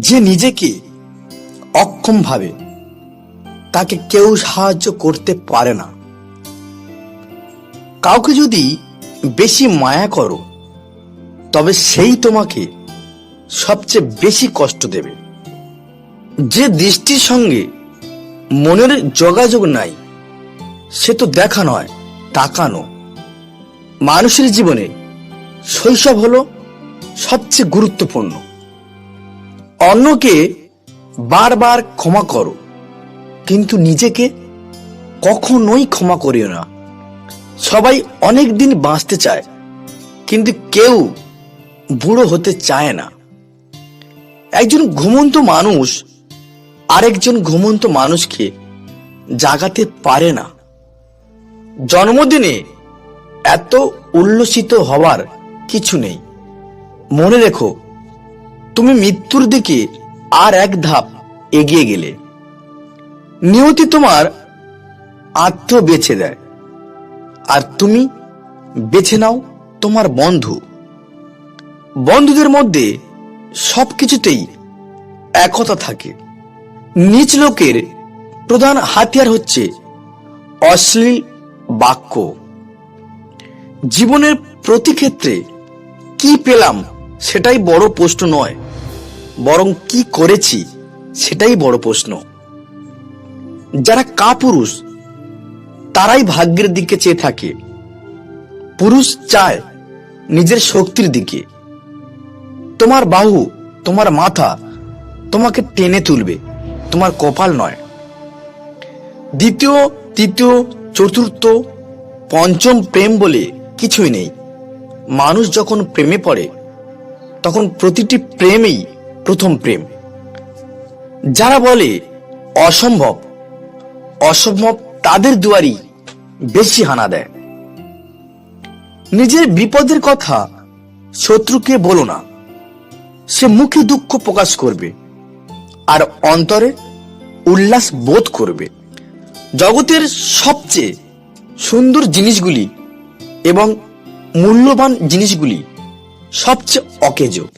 যে নিজেকে অক্ষম ভাবে তাকে কেউ সাহায্য করতে পারে না। কাউকে যদি বেশি মায়া করো, তবে সেই তোমাকে সবচেয়ে বেশি কষ্ট দেবে। যে দৃষ্টির সঙ্গে মনের যোগাযোগ নাই, সে তো দেখা নয়, তাকানো। মানুষের জীবনে শৈশব হলো সবচেয়ে গুরুত্বপূর্ণ। অন্যকে বারবার ক্ষমা করো, কিন্তু নিজেকে কখনোই ক্ষমা করিও না। সবাই অনেক দিন বাঁচতে চায়, কিন্তু কেউ বুড়ো হতে চায় না। একজন ঘুমন্ত মানুষ আরেকজন ঘুমন্ত মানুষকে জাগাতে পারে না। জন্মদিনে এত উল্লসিত হওয়ার কিছু নেই। মনে রেখো তুমি মৃত্যুর দিকে আর এক ধাপ এগিয়ে গেলে। নিয়তি তোমার আত্ম বেছে দেয়। আর তুমি বেছে নাও তোমার বন্ধু। বন্ধুদের মধ্যে সব কিছুতেই একতা থাকে। নিচ লোকের প্রধান হাতিয়ার হচ্ছে অশ্লীল বাক্য। জীবনের প্রতি ক্ষেত্রে কি পেলাম সেটাই বড় প্রশ্ন নয়। বরং কি করেছি সেটাই বড় প্রশ্ন। যারা কাপুরুষ, তারাই ভাগ্যের দিকে চেয়ে থাকে। পুরুষ চায় নিজের শক্তির দিকে। তোমার বাহু, তোমার মাথা তোমাকে টেনে তুলবে, তোমার কপাল নয়। দ্বিতীয়, তৃতীয়, চতুর্থ, পঞ্চম প্রেম বলে কিছুই নেই। মানুষ যখন প্রেমে পড়ে, তখন প্রতিটি প্রেমেই প্রথম প্রেম। যারা বলে অসম্ভব অসম্ভব তাদের দুয়ারই বেশি হানা দেয়। নিজের বিপদের কথা শত্রুকে বলো না। সে মুখে দুঃখ প্রকাশ করবে আর অন্তরে উল্লাস বোধ করবে। জগতের সবচেয়ে সুন্দর জিনিসগুলি এবং মূল্যবান জিনিসগুলি সবচেয়ে অকেজো।